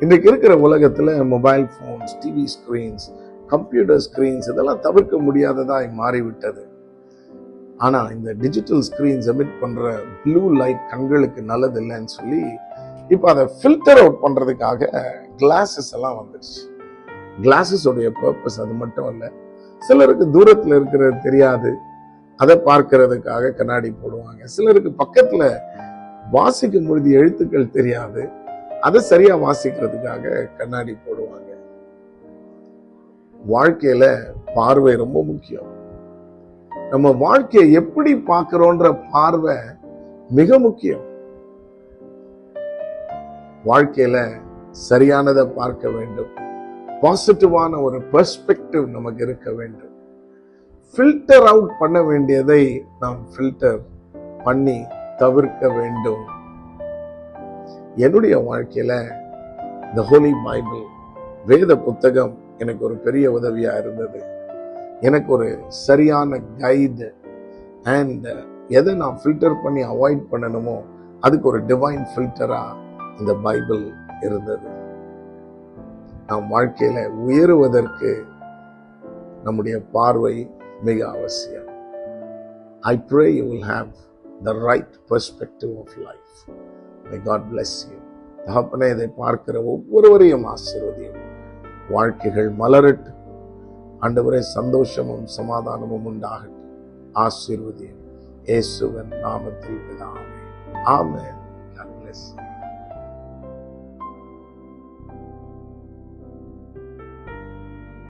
இன்றைக்கு இருக்கிற உலகத்துல mobile phones TV screens computer screens இதெல்லாம் தவிர்க்க முடியாததாக மாறிவிட்டது. ஆனா இந்த டிஜிட்டல் ஸ்க்ரீன்ஸ் எமிட் பண்ற ப்ளூ லைட் கண்களுக்கு நல்லது இல்லைன்னு சொல்லி இப்போ அதை ஃபில்டர் அவுட் பண்றதுக்காக கிளாஸஸ் எல்லாம் வந்துடுச்சு கிளாஸஸ் உடைய பர்பஸ் அது மட்டும் இல்லை சிலருக்கு தூரத்தில் இருக்கிறது தெரியாது. அதை பார்க்கறதுக்காக கண்ணாடி போடுவாங்க. சிலருக்கு பக்கத்துல வாசிக்கும் பொழுது எழுத்துக்கள் தெரியாது. அதை சரியா வாசிக்கிறதுக்காக கண்ணாடி போடுவாங்க. வாழ்க்கையில பார்வை ரொம்ப முக்கியம். நம்ம வாழ்க்கையை எப்படி பார்க்கிறோன்ற பார்வை மிக முக்கியம். வாழ்க்கையில சரியானதை பார்க்க வேண்டும். பாசிட்டிவான ஒரு பெர்ஸ்பெக்டிவ் நமக்கு இருக்க வேண்டும். ஃபில்டர் அவுட் பண்ண வேண்டியதை நாம் ஃபில்டர் பண்ணி தவிர்க்க வேண்டும். என்னுடைய வாழ்க்கையில் த ஹோலி பைபிள் வேத புத்தகம் எனக்கு ஒரு பெரிய உதவியாக இருந்தது. எனக்கு ஒரு சரியான கைடு அண்ட் எதை நான் ஃபில்டர் பண்ணி அவாய்ட் பண்ணணுமோ அதுக்கு ஒரு டிவைன் ஃபில்டராக இந்த பைபிள் இருந்தது. நாம் வாழ்க்கையில் உயருவதற்கு நம்முடைய பார்வை மிக அவசியம். I pray you will have the right perspective of life my God bless you தகப்பனே இதை பார்க்கிற ஒவ்வொருவரையும் ஆசீர்வதியும். வாழ்க்கைகள் மலரட்டும். ஆண்டவரே சந்தோஷமும் சமாதானமும் உண்டாகட்டும். ஆசீர்வதியும். இயேசுவன் நாமத்தில் ஆமே ஆமே God bless.